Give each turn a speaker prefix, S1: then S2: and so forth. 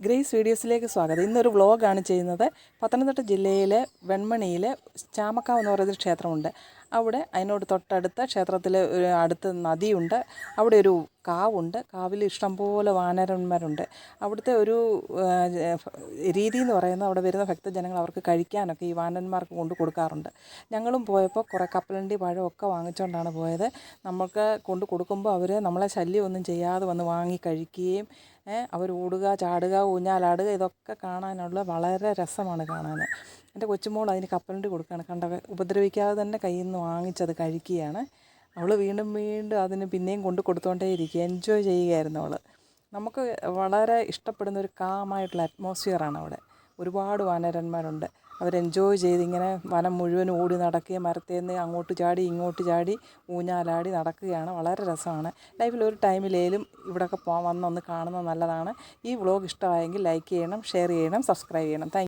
S1: Grace വീഡിയോസിലേക്ക് സ്വാഗതം. ഇന്നൊരു വ്ളോഗാണ് ചെയ്യുന്നത്. പത്തനംതിട്ട ജില്ലയിലെ വെൺമണിയിൽ ചാമക്കാവ് എന്ന് പറയുന്നൊരു ക്ഷേത്രമുണ്ട്. അവിടെ അതിനോട് തൊട്ടടുത്ത ക്ഷേത്രത്തിൽ ഒരു അടുത്ത് നദിയുണ്ട്. അവിടെ ഒരു കാവുണ്ട്. കാവിൽ ഇഷ്ടംപോലെ വാനരന്മാരുണ്ട്. അവിടുത്തെ ഒരു രീതി എന്ന് പറയുന്നത് അവിടെ വരുന്ന ഭക്തജനങ്ങൾ അവർക്ക് കഴിക്കാനൊക്കെ ഈ വാനന്മാർക്ക് കൊണ്ട് കൊടുക്കാറുണ്ട്. ഞങ്ങളും പോയപ്പോൾ കുറേ കപ്പലണ്ടി പഴമൊക്കെ വാങ്ങിച്ചുകൊണ്ടാണ് പോയത്. നമുക്ക് കൊണ്ട് കൊടുക്കുമ്പോൾ അവർ നമ്മളെ ശല്യമൊന്നും ചെയ്യാതെ വന്ന് വാങ്ങി കഴിക്കുകയും അവർ ഓടുക ചാടുക ഊഞ്ഞാലാടുക ഇതൊക്കെ കാണാനുള്ള വളരെ രസമാണ് കാണാൻ. എന്റെ കൊച്ചുമോൾ അതിന് കപ്പലണ്ടി കൊടുക്കുകയാണ്. കണ്ടവ ഉപദ്രവിക്കാതെ തന്നെ കയ്യിൽ നിന്ന് വാങ്ങിച്ചത് കഴിക്കുകയാണ്. അവൾ വീണ്ടും വീണ്ടും അതിന് പിന്നെയും കൊണ്ട് കൊടുത്തോണ്ടേ ഇരിക്കുക എൻജോയ് ചെയ്യുകയായിരുന്നു അവൾ നമുക്ക് വളരെ ഇഷ്ടപ്പെടുന്ന ഒരു കാമായിട്ടുള്ള അറ്റ്മോസ്ഫിയറാണ് അവിടെ. ഒരുപാട് വാനരന്മാരുണ്ട്. അവർ എൻജോയ് ചെയ്ത് ഇങ്ങനെ വനം മുഴുവൻ ഓടി നടക്കുകയും മരത്തേന്ന് അങ്ങോട്ട് ചാടി ഇങ്ങോട്ട് ചാടി ഊഞ്ഞാലാടി നടക്കുകയാണ്. വളരെ രസമാണ്. ലൈഫിൽ ഒരു ടൈമിലേലും ഇവിടെയൊക്കെ പോ വന്നൊന്ന് കാണുന്നത് നല്ലതാണ്. ഈ വ്ളോഗ് ഇഷ്ടമായെങ്കിൽ ലൈക്ക് ചെയ്യണം ഷെയർ ചെയ്യണം സബ്സ്ക്രൈബ് ചെയ്യണം. താങ്ക്